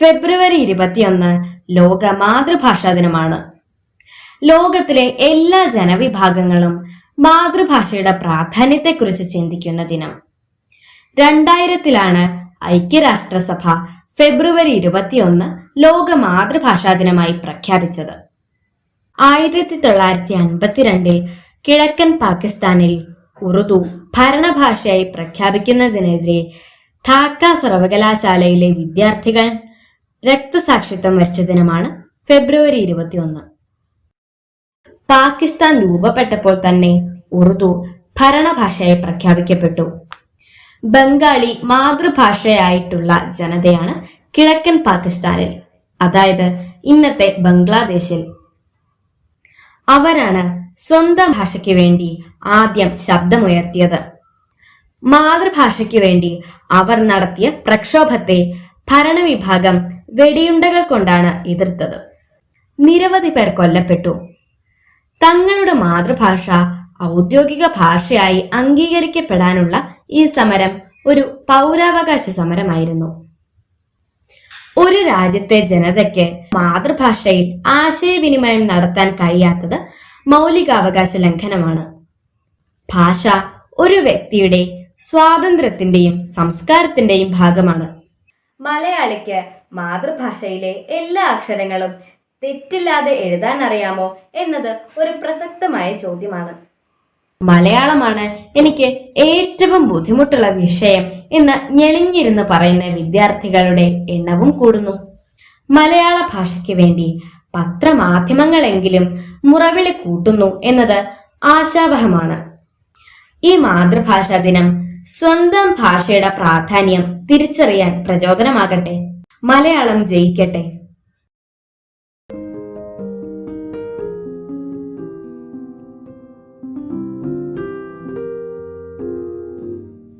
ഫെബ്രുവരി ഇരുപത്തിയൊന്ന് ലോക മാതൃഭാഷാ ദിനമാണ്. ലോകത്തിലെ എല്ലാ ജനവിഭാഗങ്ങളും മാതൃഭാഷയുടെ പ്രാധാന്യത്തെക്കുറിച്ച് ചിന്തിക്കുന്ന ദിനം. രണ്ടായിരത്തിലാണ് ഐക്യരാഷ്ട്രസഭ ഫെബ്രുവരി ഇരുപത്തിയൊന്ന് ലോക മാതൃഭാഷാ ദിനമായി പ്രഖ്യാപിച്ചത്. ആയിരത്തി തൊള്ളായിരത്തി അൻപത്തിരണ്ടിൽ കിഴക്കൻ പാകിസ്ഥാനിൽ ഉറുദു ഭരണഭാഷയായി പ്രഖ്യാപിക്കുന്നതിനെതിരെ ധാക്ക സർവകലാശാലയിലെ വിദ്യാർത്ഥികൾ രക്തസാക്ഷിത്വം വരിച്ച ദിനമാണ് ഫെബ്രുവരി ഇരുപത്തിയൊന്ന്. പാകിസ്ഥാൻ രൂപപ്പെട്ടപ്പോൾ തന്നെ ഉറുദു ഭരണഭാഷയായി പ്രഖ്യാപിക്കപ്പെട്ടു. ബംഗാളി മാതൃഭാഷയായിട്ടുള്ള ജനതയാണ് കിഴക്കൻ പാകിസ്ഥാനിൽ അതായത് ഇന്നത്തെ ബംഗ്ലാദേശിൽ. അവരാണ് സ്വന്തം ഭാഷയ്ക്ക് വേണ്ടി ആദ്യം ശബ്ദമുയർത്തിയത്. മാതൃഭാഷയ്ക്ക് വേണ്ടി അവർ നടത്തിയ പ്രക്ഷോഭത്തെ ഭരണവിഭാഗം വെടിയുണ്ടകൾ കൊണ്ടാണ് എതിർത്തത്. നിരവധി പേർ കൊല്ലപ്പെട്ടു. തങ്ങളുടെ മാതൃഭാഷ ഔദ്യോഗിക ഭാഷയായി അംഗീകരിക്കപ്പെടാനുള്ള ഈ സമരം ഒരു പൗരാവകാശ സമരമായിരുന്നു. ഒരു രാജ്യത്തെ ജനതയ്ക്ക് മാതൃഭാഷയിൽ ആശയവിനിമയം നടത്താൻ കഴിയാത്തത് മൗലികാവകാശ ലംഘനമാണ്. ഭാഷ ഒരു വ്യക്തിയുടെ സ്വാതന്ത്ര്യത്തിന്റെയും സംസ്കാരത്തിന്റെയും ഭാഗമാണ്. മലയാളിക്ക് മാതൃഭാഷയിലെ എല്ലാ അക്ഷരങ്ങളും തെറ്റില്ലാതെ എഴുതാൻ അറിയാമോ എന്നത് ഒരു പ്രസക്തമായ ചോദ്യമാണ്. മലയാളമാണ് എനിക്ക് ഏറ്റവും ബുദ്ധിമുട്ടുള്ള വിഷയം എന്ന് ഞെളിഞ്ഞിരുന്ന് പറയുന്ന വിദ്യാർത്ഥികളുടെ എണ്ണവും കൂടുന്നു. മലയാള ഭാഷയ്ക്ക് വേണ്ടി പത്രമാധ്യമങ്ങളെങ്കിലും മുറവിളി കൂട്ടുന്നു എന്നത് ആശാവഹമാണ്. ഈ മാതൃഭാഷാ ദിനം സ്വന്തം ഭാഷയുടെ പ്രാധാന്യം തിരിച്ചറിയാൻ പ്രചോദനമാകട്ടെ. മലയാളം ജയിക്കട്ടെ.